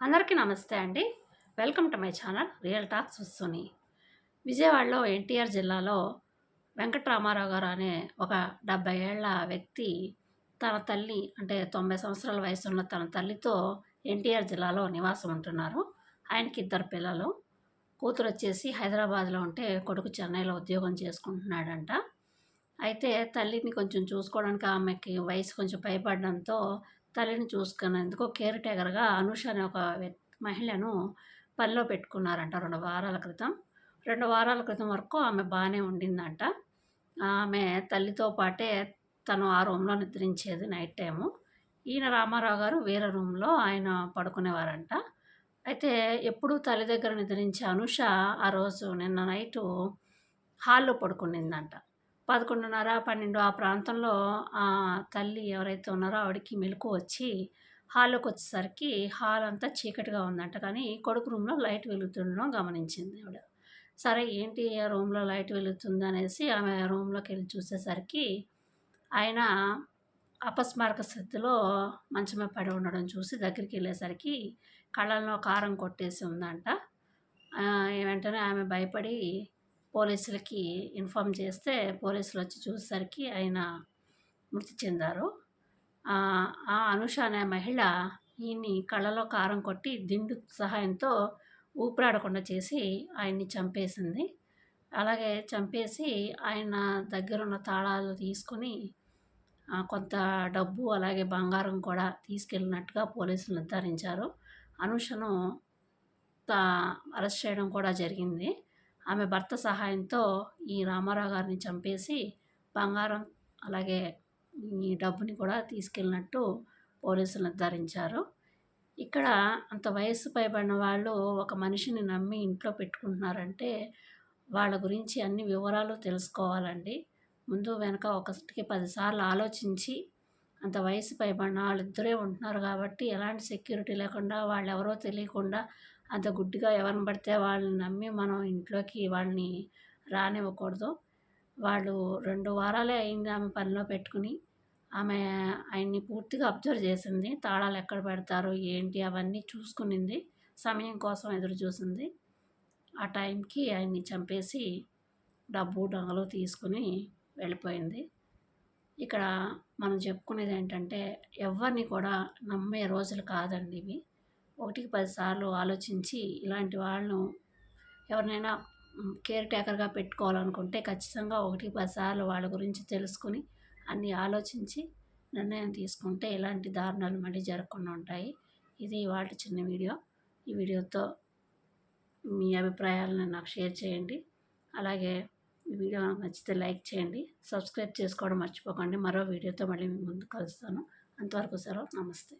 అందరికీ నమస్తే అండి. Welcome to my channel real talks సుని విజయవాడలో ఎన్టీఆర్ జిల్లాలో వెంకటరామారావు గారు అనే ఒక డెబ్బై ఏళ్ళ వ్యక్తి తన తల్లి అంటే తొంభై సంవత్సరాల వయసు ఉన్న తన తల్లితో ఎన్టీఆర్ జిల్లాలో నివాసం ఉంటున్నారు. ఆయనకి ఇద్దరు పిల్లలు. కూతురు వచ్చేసి హైదరాబాద్లో ఉంటే కొడుకు చెన్నైలో ఉద్యోగం చేసుకుంటున్నాడంట. అయితే తల్లిని కొంచెం చూసుకోవడానికి ఆమెకి వయసు కొంచెం భయపడడంతో తల్లిని చూసుకునేందుకు కేర్ టేకర్గా అనుష అనే ఒక మహిళను పనిలో పెట్టుకున్నారంట రెండు వారాల క్రితం. రెండు వారాల క్రితం వరకు ఆమె బాగానే ఉండిందంట. ఆమె తల్లితో పాటే తను ఆ రూమ్లో నిద్రించేది నైట్ టైము. ఈయన రామారావు గారు వేరే రూమ్లో ఆయన పడుకునేవారంట. అయితే ఎప్పుడూ తల్లి దగ్గర నిద్రించే అనుష ఆ రోజు నిన్న నైటు హాల్లో పడుకునిందంట. పదకొండున్నర పన్నెండు ఆ ప్రాంతంలో ఆ తల్లి ఎవరైతే ఉన్నారో ఆవిడకి మెలకు వచ్చి హాల్లోకి వచ్చేసరికి హాల్ అంతా చీకటిగా ఉందంట. కానీ కొడుకు రూమ్లో లైట్ వెలుగుతుండడం గమనించింది ఆవిడ. సరే ఏంటి ఆ రూమ్లో లైట్ వెలుగుతుంది అనేసి ఆమె రూమ్లోకి వెళ్ళి చూసేసరికి ఆయన అపస్మారక స్థితిలో మంచమే పడి ఉండడం చూసి దగ్గరికి వెళ్ళేసరికి కళ్ళల్లో కారం కొట్టేసి ఉందంట. వెంటనే ఆమె భయపడి పోలీసులకి ఇన్ఫామ్ చేస్తే పోలీసులు వచ్చి చూసేసరికి ఆయన మృతి చెందారు. ఆ అనుష అనే మహిళ ఈయన్ని కళ్ళలో కారం కొట్టి దిండు సహాయంతో ఊపిరాడకుండా చేసి ఆయన్ని చంపేసింది. అలాగే చంపేసి ఆయన దగ్గరున్న తాళాలు తీసుకొని కొంత డబ్బు అలాగే బంగారం కూడా తీసుకెళ్ళినట్టుగా పోలీసులు నిర్ధారించారు. అనుషను అరెస్ట్ చేయడం కూడా జరిగింది. ఆమె భర్త సహాయంతో ఈ రామారావు గారిని చంపేసి బంగారం అలాగే ఈ డబ్బుని కూడా తీసుకెళ్ళినట్టు పోలీసులు నిర్ధారించారు ఇక్కడ అంత వయసు పైబడిన వాళ్ళు ఒక మనిషిని నమ్మి ఇంట్లో పెట్టుకుంటున్నారంటే వాళ్ళ గురించి అన్ని వివరాలు తెలుసుకోవాలండి. ముందు వెనక ఒకటికి పదిసార్లు ఆలోచించి అంత వయసు పైబడిన వాళ్ళిద్దరే ఉంటున్నారు కాబట్టి ఎలాంటి సెక్యూరిటీ లేకుండా వాళ్ళు ఎవరో తెలియకుండా అంత గుడ్డిగా ఎవరిని పడితే వాళ్ళని నమ్మి మనం ఇంట్లోకి వాళ్ళని రానివ్వకూడదు. వాళ్ళు రెండు వారాలే అయింది ఆమె పనిలో పెట్టుకుని. ఆమె ఆయన్ని పూర్తిగా అబ్జర్వ్ చేసింది. తాళాలు ఎక్కడ పెడతారు ఏంటి అవన్నీ చూసుకునింది. సమయం కోసం ఎదురు చూసింది. ఆ టైంకి ఆయన్ని చంపేసి డబ్బు డొంగలు తీసుకుని వెళ్ళిపోయింది. ఇక్కడ మనం చెప్పుకునేది ఏంటంటే ఎవరిని కూడా నమ్మే రోజులు కాదండి ఇవి. ఒకటికి పదిసార్లు ఆలోచించి ఇలాంటి వాళ్ళను ఎవరినైనా కేర్ టేకర్గా పెట్టుకోవాలనుకుంటే ఖచ్చితంగా ఒకటికి పదిసార్లు వాళ్ళ గురించి తెలుసుకుని అన్నీ ఆలోచించి నిర్ణయం తీసుకుంటే ఇలాంటి దారుణాలు మళ్ళీ జరగకుండా ఉంటాయి. ఇది వాటి చిన్న వీడియో. ఈ వీడియోతో మీ అభిప్రాయాలను నాకు షేర్ చేయండి. అలాగే వీడియో నచ్చితే లైక్ చేయండి. సబ్స్క్రైబ్ చేసుకోవడం మర్చిపోకండి. మరో వీడియోతో మళ్ళీ ముందు కలుస్తాను. అంతవరకు సెలవు. నమస్తే.